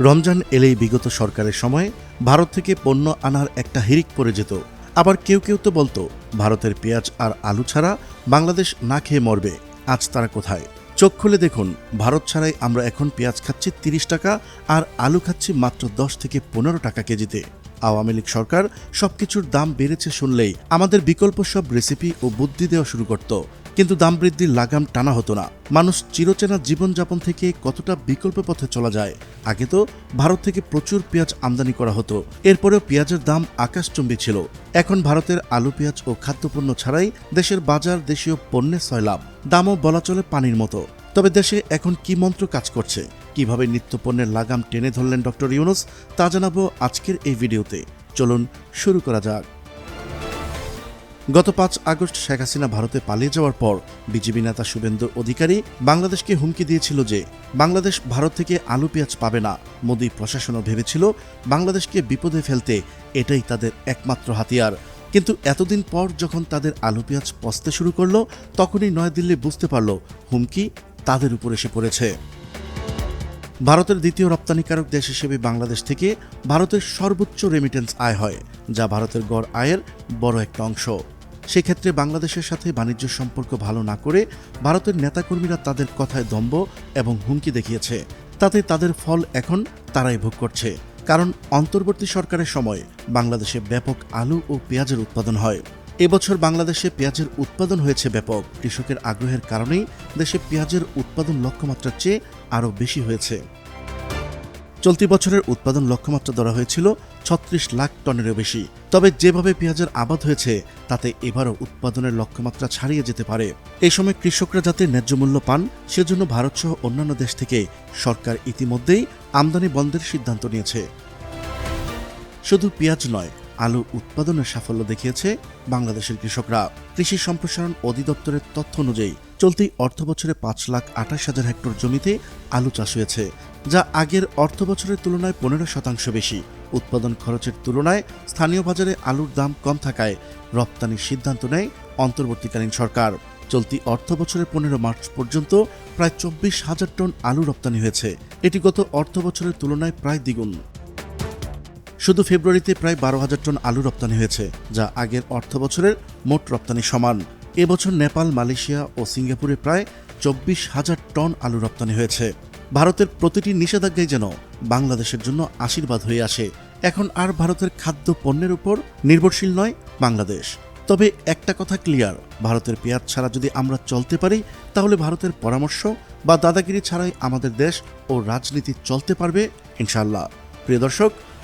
রমজান এলেই বিগত সরকারের সময় ভারত থেকে পণ্য আনার একটা হিরিক পড়ে যেত। আবার কেউ কেউ তো বলতো, ভারতের পেঁয়াজ আর আলু ছাড়া বাংলাদেশ না খেয়ে মরবে, আজ তারা কোথায়? চোখ খুলে দেখুন, ভারত ছাড়াই আমরা এখন পেঁয়াজ খাচ্ছি তিরিশ টাকা আর আলু খাচ্ছি মাত্র দশ থেকে পনেরো টাকা কেজিতে। আওয়ামী লীগ সরকার সবকিছুর দাম বেড়েছে শুনলেই আমাদের বিকল্প সব রেসিপি ও বুদ্ধি দেওয়া শুরু করত। কিন্তু দাম বৃদ্ধির লাগাম টানা হতো না। মানুষ চিরচেনা জীবনযাপন থেকে কতটা বিকল্প পথে চলা যায়, আগে তো ভারত থেকে প্রচুর পেঁয়াজ আমদানি করা হতো, এরপরেও পেঁয়াজের দাম আকাশচুম্বী ছিল। এখন ভারতের আলু, পেঁয়াজ ও খাদ্যপণ্য ছাড়াই দেশের বাজার দেশীয় পণ্যের সয়লাভ, দামও বলা চলে পানির মতো। তবে দেশে এখন কি মন্ত্র কাজ করছে? কীভাবে নিত্যপণ্যের লাগাম টেনে ধরলেন ডক্টর ইউনুস, তা জানাব আজকের এই ভিডিওতে। চলুন শুরু করা যাক। গত পাঁচ আগস্ট শেখ হাসিনা ভারতে পালিয়ে যাওয়ার পর বিজেপি নেতা শুভেন্দু অধিকারী বাংলাদেশকে হুমকি দিয়েছিল যে বাংলাদেশ ভারত থেকে আলু পেঁয়াজ পাবে না। মোদী প্রশাসনও ভেবেছিল বাংলাদেশকে বিপদে ফেলতে এটাই তাদের একমাত্র হাতিয়ার। কিন্তু এতদিন পর যখন তাদের আলু পেঁয়াজ পচতে শুরু করল, তখনই নয়াদিল্লি বুঝতে পারল হুমকি তাদের উপর এসে পড়েছে। ভারতের দ্বিতীয় রপ্তানিকারক দেশ হিসেবে বাংলাদেশ থেকে ভারতের সর্বোচ্চ রেমিটেন্স আয় হয়, যা ভারতের গড় আয়ের বড় একটা অংশ। সেক্ষেত্রে বাংলাদেশের সাথে বাণিজ্য সম্পর্ক ভালো না করে ভারতের নেতাকর্মীরা তাদের কথায় দম্ভ এবং হুমকি দেখিয়েছে। তাতে তাদের ফল এখন তারাই ভোগ করছে। কারণ অন্তর্বর্তী সরকারের সময় বাংলাদেশে ব্যাপক আলু ও পেঁয়াজের উৎপাদন হয়। এবছর বাংলাদেশে পেঁয়াজের উৎপাদন হয়েছে ব্যাপক। কৃষকের আগ্রহের কারণেই দেশে পেঁয়াজের উৎপাদন লক্ষ্যমাত্রার চেয়ে আরও বেশি হয়েছে। চলতি বছরের উৎপাদন লক্ষ্যমাত্রা ধরা হয়েছিল ছত্রিশ লাখ টনেরও বেশি। তবে যেভাবে পেঁয়াজের আবাদ হয়েছে, তাতে এবারও উৎপাদনের লক্ষ্যমাত্রা ছাড়িয়ে যেতে পারে। এই সময় কৃষকরা যাতে ন্যায্য মূল্য পান, সেজন্য ভারতসহ অন্যান্য দেশ থেকে সরকার ইতিমধ্যেই আমদানি বন্ধের সিদ্ধান্ত নিয়েছে। শুধু পেঁয়াজ নয় আলু উৎপাদনের সাফল্য দেখিয়েছে বাংলাদেশের কৃষকরা। কৃষি সম্প্রসারণ অধিদপ্তরের তথ্য অনুযায়ী, চলতি অর্থ বছরে পাঁচ লাখ আঠাশ হাজার হেক্টর জমিতে আলু চাষ হয়েছে, যা আগের অর্থ বছরের তুলনায় পনেরো শতাংশ বেশি। উৎপাদন খরচের তুলনায় স্থানীয় বাজারে আলুর দাম কম থাকায় রপ্তানির সিদ্ধান্ত নেয় অন্তর্বর্তীকালীন সরকার। চলতি অর্থ বছরের পনেরো মার্চ পর্যন্ত প্রায় চব্বিশ হাজার টন আলু রপ্তানি হয়েছে। এটি গত অর্থ বছরের তুলনায় প্রায় দ্বিগুণ। শুধু ফেব্রুয়ারিতে প্রায় বারো হাজার টন আলু রপ্তানি হয়েছে, যা আগের অর্থ বছরের মোট রপ্তানি সমান। এবছর নেপাল, মালয়েশিয়া ও সিঙ্গাপুরে প্রায় চব্বিশ হাজার টন আলু রপ্তানি হয়েছে। ভারতের প্রতিটি নিষেধাজ্ঞাই যেন বাংলাদেশের জন্য আশীর্বাদ হয়ে আসে। এখন আর ভারতের খাদ্য পণ্যের উপর নির্ভরশীল নয় বাংলাদেশ। তবে একটা কথা ক্লিয়ার, ভারতের পেঁয়াজ ছাড়া যদি আমরা চলতে পারি, তাহলে ভারতের পরামর্শ বা দাদাগিরি ছাড়াই আমাদের দেশ ও রাজনীতি চলতে পারবে ইনশাল্লাহ প্রিয় দর্শক